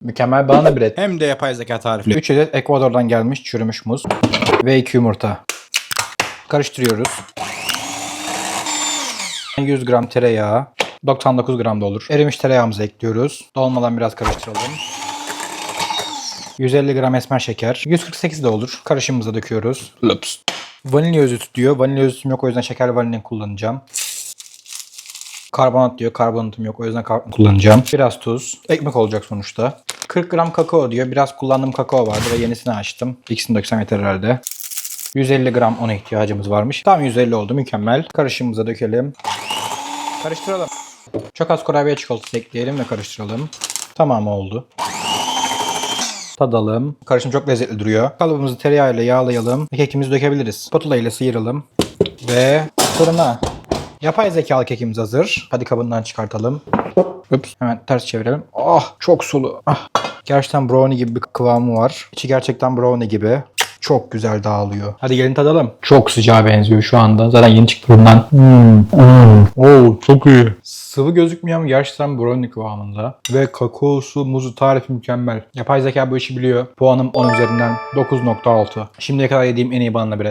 Mükemmel banana bread. Hem de yapay zeka tarifli. 3 adet Ekvador'dan gelmiş çürümüş muz. Ve 2 yumurta. Karıştırıyoruz. 100 gram tereyağı. 99 gram da olur. Erimiş tereyağımızı ekliyoruz. Dolmadan biraz karıştıralım. 150 gram esmer şeker. 148 de olur. Karışımımıza döküyoruz. Lups. Vanilya özütü diyor. Vanilya özütüm yok o yüzden şekerli vanilya kullanacağım. Karbonat diyor. Karbonatım yok o yüzden karbonat kullanacağım. Biraz tuz. Ekmek olacak sonuçta. 40 gram kakao diyor. Biraz kullandığım kakao vardı ve yenisini açtım. İkisini döksem yeter herhalde. 150 gram ona ihtiyacımız varmış. Tam 150 oldu mükemmel. Karışımımıza dökelim. Karıştıralım. Çok az kurabiye çikolatası ekleyelim ve karıştıralım. Tamamı oldu. Tadalım. Karışım çok lezzetli duruyor. Kalıbımızı tereyağıyla yağlayalım. Kekimizi dökebiliriz. Spatula ile sıyıralım. Ve fırına. Yapay zekalı kekimiz hazır. Hadi kabından çıkartalım. Ups. Hemen ters çevirelim. Ah çok sulu. Ah. Gerçekten brownie gibi bir kıvamı var. İçi gerçekten brownie gibi. Çok güzel dağılıyor. Hadi gelin tadalım. Çok sıcağa benziyor şu anda. Zaten yeni çıktı fırından. Hmm. Hmm. Oo, çok iyi. Sıvı gözükmüyor ama gerçekten brownie kıvamında. Ve kakaosu, muzu tarifi mükemmel. Yapay zeka bu işi biliyor. Puanım 10 üzerinden 9.6. Şimdiye kadar yediğim en iyi banana bread.